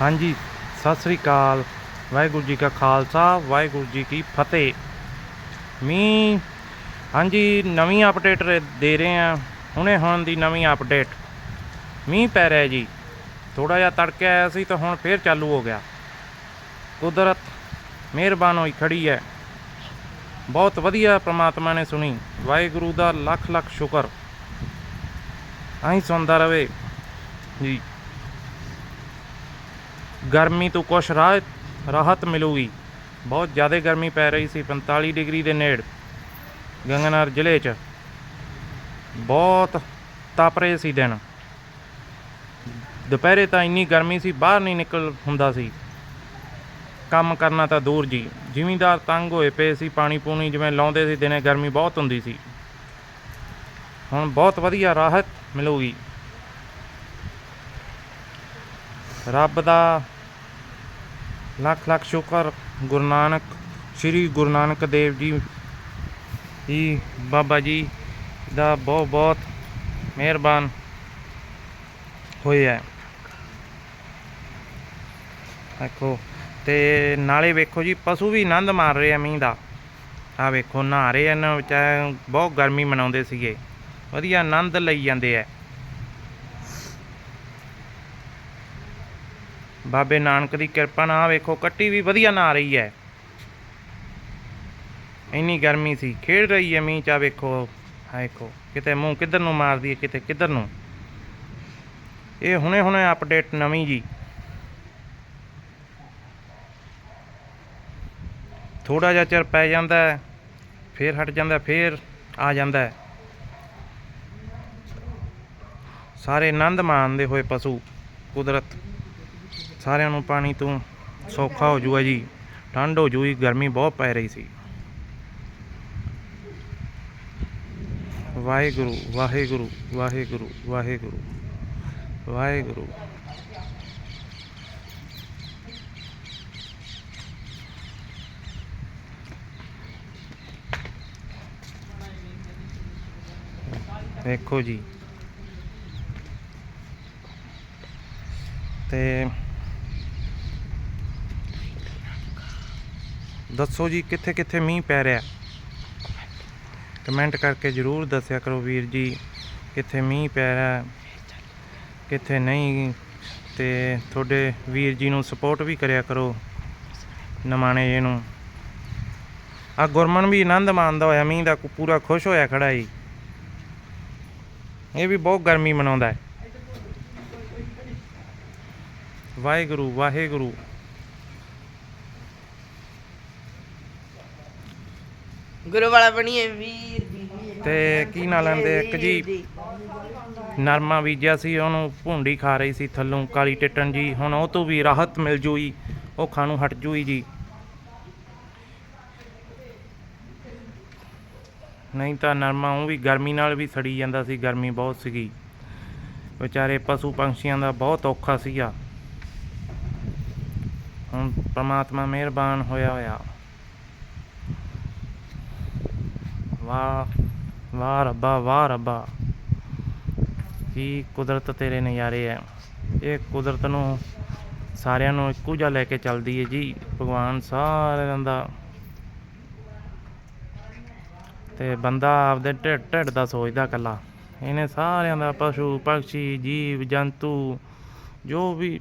ਹਾਂਜੀ, ਸਤਿ ਸ੍ਰੀ ਅਕਾਲ। ਵਾਹਿਗੁਰੂ ਜੀ ਕਾ ਖਾਲਸਾ, ਵਾਹਿਗੁਰੂ ਜੀ ਕੀ ਫਤਿਹ। ਮੀਂਹ, ਹਾਂਜੀ, ਨਵੀਂ ਅਪਡੇਟ ਰ- ਦੇ ਰਹੇ ਆ ਹੁਣੇ ਹੁਣ ਦੀ ਨਵੀਂ ਅਪਡੇਟ ਮੀਂਹ ਪੈ ਰਿਹਾ ਜੀ। ਥੋੜਾ ਜਿਹਾ ਤੜਕੇ ਆਇਆ ਸੀ ਤਾਂ ਹੁਣ ਫੇਰ ਚਾਲੂ ਹੋ ਗਿਆ। ਕੁਦਰਤ ਮਿਹਰਬਾਨ ਹੋਈ ਖੜੀ ਹੈ। ਬਹੁਤ ਵਧੀਆ ਪ੍ਰਮਾਤਮਾ ਨੇ ਸੁਣੀ। ਵਾਹਿਗੁਰੂ ਦਾ ਲੱਖ ਲੱਖ ਸ਼ੁਕਰ। ਆਹੀਂ ਸੁਣਦਾ ਰਵੇ। ਜੀ। ਗਰਮੀ ਤੋਂ ਕੁਛ ਰਾਹਤ ਰਾਹਤ ਮਿਲੂਗੀ। ਬਹੁਤ ਜ਼ਿਆਦਾ ਗਰਮੀ ਪੈ ਰਹੀ ਸੀ 45 ਡਿਗਰੀ ਦੇ ਨੇੜ। ਗੰਗਾਨਗਰ ਜ਼ਿਲ੍ਹੇ 'ਚ ਬਹੁਤ ਤਪ ਰਹੇ ਸੀ ਦਿਨ। ਦੁਪਹਿਰੇ ਤਾਂ ਇੰਨੀ ਗਰਮੀ ਸੀ, ਬਾਹਰ ਨਹੀਂ ਨਿਕਲ ਹੁੰਦਾ ਸੀ। ਕੰਮ ਕਰਨਾ ਤਾਂ ਦੂਰ ਜੀ। ਜ਼ਿਮੀਂਦਾਰ ਤੰਗ ਹੋਏ ਪਏ ਸੀ, ਪਾਣੀ ਪੂਣੀ ਜਿਵੇਂ ਲਾਉਂਦੇ ਸੀ, ਦਿਨੇ ਗਰਮੀ ਬਹੁਤ ਹੁੰਦੀ ਸੀ। ਹੁਣ ਬਹੁਤ ਵਧੀਆ ਰਾਹਤ ਮਿਲੂਗੀ। ਰੱਬ ਦਾ ਲੱਖ ਲੱਖ ਸ਼ੁਕਰ ਗੁਰੂ ਨਾਨਕ, ਸ੍ਰੀ ਗੁਰੂ ਨਾਨਕ ਦੇਵ ਜੀ ਜੀ, ਬਾਬਾ ਜੀ ਦਾ ਬਹੁਤ ਬਹੁਤ ਮਿਹਰਬਾਨ ਹੋਇਆ ਹੈ। ਦੇਖੋ, ਤੇ ਨਾਲੇ ਵੇਖੋ ਜੀ, ਪਸ਼ੂ ਵੀ ਆਨੰਦ ਮਾਰ ਰਹੇ ਆ ਮੀਂਹ ਦਾ। ਆ ਵੇਖੋ, ਨਹਾ ਰਹੇ ਇਹਨਾਂ ਵਿੱਚ ਬਹੁਤ ਗਰਮੀ ਮਨਾਉਂਦੇ ਸੀਗੇ। ਵਧੀਆ ਆਨੰਦ ਲਈ ਜਾਂਦੇ ਆ। ਬਾਬੇ ਨਾਨਕ ਦੀ ਕਿਰਪਾ ਨਾਲ ਵੇਖੋ ਕੱਟੀ ਵੀ ਵਧੀਆ ਨਾ ਰਹੀ ਹੈ। ਇੰਨੀ ਗਰਮੀ ਸੀ ਖੇਡ ਰਹੀ ਹੈ ਮੀਂਹ ਚਾ ਵੇਖੋ ਆ ਕਿਤੇ ਮੂੰਹ ਕਿੱਧਰ ਨੂੰ ਮਾਰਦੀ ਹੈ ਕਿਤੇ ਕਿੱਧਰ ਨੂੰ। ਇਹ ਹੁਣੇ ਹੁਣੇ ਅਪਡੇਟ ਨਵੀਂ ਜੀ। ਥੋੜਾ ਜਿਹਾ ਚਿਰ ਪੈ ਜਾਂਦਾ ਹੈ, ਫੇਰ ਹਟ ਜਾਂਦਾ ਫੇਰ ਆ ਜਾਂਦਾ ਹੈ। ਸਾਰੇ ਆਨੰਦ ਮਾਣਦੇ ਹੋਏ ਪਸ਼ੂ ਕੁਦਰਤ। ਸਾਰਿਆਂ ਨੂੰ ਪਾਣੀ ਤੋਂ ਸੌਖਾ ਹੋ ਜੂਗਾ ਜੀ। ਠੰਡ ਹੋ ਜੂਗੀ, ਗਰਮੀ ਬਹੁਤ ਪੈ ਰਹੀ ਸੀ। ਵਾਹਿਗੁਰੂ ਵਾਹਿਗੁਰੂ ਵਾਹਿਗੁਰੂ ਵਾਹਿਗੁਰੂ ਵਾਹਿਗੁਰੂ। ਦੇਖੋ ਜੀ। ਤੇ ਦੱਸੋ ਜੀ ਕਿੱਥੇ ਕਿੱਥੇ ਮੀਂਹ ਪੈ ਰਿਹਾ? ਕਮੈਂਟ ਕਰਕੇ ਜਰੂਰ ਦੱਸਿਆ ਕਰੋ ਵੀਰ ਜੀ, ਕਿੱਥੇ ਮੀਂਹ ਪੈ ਰਿਹਾ, ਕਿੱਥੇ ਨਹੀਂ। ਤੇ ਤੁਹਾਡੇ ਵੀਰ ਜੀ ਨੂੰ ਸਪੋਰਟ ਵੀ ਕਰਿਆ ਕਰੋ, ਨਮਾਣੇ ਜੀ ਨੂੰ। ਆ ਗੁਰਮਨ ਵੀ ਆਨੰਦ ਮਾਣਦਾ ਹੋਇਆ, ਮੀਂਹ ਦਾ ਪੂਰਾ ਖੁਸ਼ ਹੋਇਆ ਖੜਾ ਜੀ। ਇਹ ਵੀ ਬਹੁਤ ਗਰਮੀ ਮਨਾਉਂਦਾ ਹੈ। ਵਾਹਿਗੁਰੂ ਵਾਹਿਗੁਰੂ। ਗੁਰੂ ਵਾਲਾ ਬਣੀਏ ਵੀਰ ਜੀ ਤੇ ਕੀ ਨਾਂ ਲੈਂਦੇ ਇੱਕ ਜੀ। ਨਰਮਾ ਬੀਜਿਆ ਸੀ ਉਹਨੂੰ ਭੁੰਡੀ ਖਾ ਰਹੀ ਸੀ ਥੱਲੋਂ ਕਾਲੀ ਟਿੱਟਣ ਜੀ। ਹੁਣ ਉਹ ਤੋਂ ਵੀ ਰਾਹਤ ਮਿਲ ਜੂਈ ਉਹ ਖਾਣੋਂ ਹਟ ਜੂਈ ਜੀ। ਨਹੀਂ ਤਾਂ ਨਰਮਾ ਉਹ ਵੀ ਗਰਮੀ ਨਾਲ ਵੀ ਸੜੀ ਜਾਂਦਾ ਸੀ ਗਰਮੀ ਬਹੁਤ ਸੀਗੀ। ਵਿਚਾਰੇ ਪਸ਼ੂ ਪੰਛੀਆਂ ਦਾ ਬਹੁਤ ਔਖਾ ਸੀਗਾ। ਹੁਣ ਪ੍ਰਮਾਤਮਾ ਮਿਹਰਬਾਨ ਹੋਇਆ ਹੋਇਆ। ਵਾਹ ਵਾਹ ਰੱਬਾ ਵਾਹ ਰੱਬਾ। ਕੀ ਕੁਦਰਤ ਤੇਰੇ ਨਜ਼ਾਰੇ ਹੈ ਇਹ ਕੁਦਰਤ ਨੂੰ ਸਾਰਿਆਂ ਨੂੰ ਇੱਕੋ ਜਿਹਾ ਲੈ ਕੇ ਚੱਲਦੀ ਹੈ ਜੀ, ਭਗਵਾਨ ਸਾਰਿਆਂ ਦਾ। ਤੇ ਬੰਦਾ ਆਪਦੇ ਢਿੱਡ ਢਿੱਡ ਦਾ ਸੋਚਦਾ ਕੱਲਾ। ਇਹਨੇ ਸਾਰਿਆਂ ਦਾ ਪਸ਼ੂ, ਪੰਛੀ, ਜੀਵ, ਜੰਤੂ, ਜੋ ਵੀ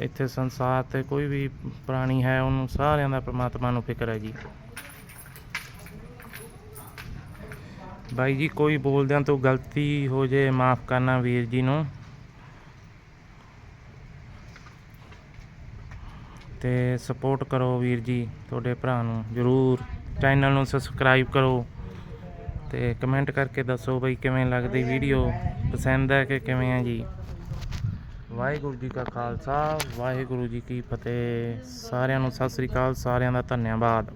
ਇੱਥੇ ਸੰਸਾਰ ਤੇ ਕੋਈ ਵੀ ਪ੍ਰਾਣੀ ਹੈ, ਉਹਨੂੰ ਸਾਰਿਆਂ ਦਾ ਪ੍ਰਮਾਤਮਾ ਨੂੰ ਫਿਕਰ ਹੈ ਜੀ। ਬਾਈ ਜੀ, ਕੋਈ ਬੋਲਦਿਆਂ ਤੋਂ ਗਲਤੀ ਹੋ ਜੇ, ਮਾਫ ਕਰਨਾ ਵੀਰ ਜੀ ਨੂੰ। ਤੇ ਸਪੋਰਟ ਕਰੋ ਵੀਰ ਜੀ, ਤੁਹਾਡੇ ਭਰਾ ਨੂੰ। ਜਰੂਰ ਚੈਨਲ ਨੂੰ ਸਬਸਕ੍ਰਾਈਬ ਕਰੋ ਤੇ ਕਮੈਂਟ ਕਰਕੇ ਦੱਸੋ ਬਈ ਕਿਵੇਂ ਲੱਗਦੀ ਵੀਡੀਓ ਪਸੰਦ ਹੈ ਕਿ ਕਿਵੇਂ ਹੈ ਜੀ? ਵਾਹਿਗੁਰੂ ਜੀ ਕਾ ਖਾਲਸਾ, ਵਾਹਿਗੁਰੂ ਜੀ ਕੀ ਫਤਿਹ। ਸਾਰਿਆਂ ਨੂੰ ਸਤਿ ਸ੍ਰੀ ਅਕਾਲ, ਸਾਰਿਆਂ ਦਾ ਧੰਨਵਾਦ।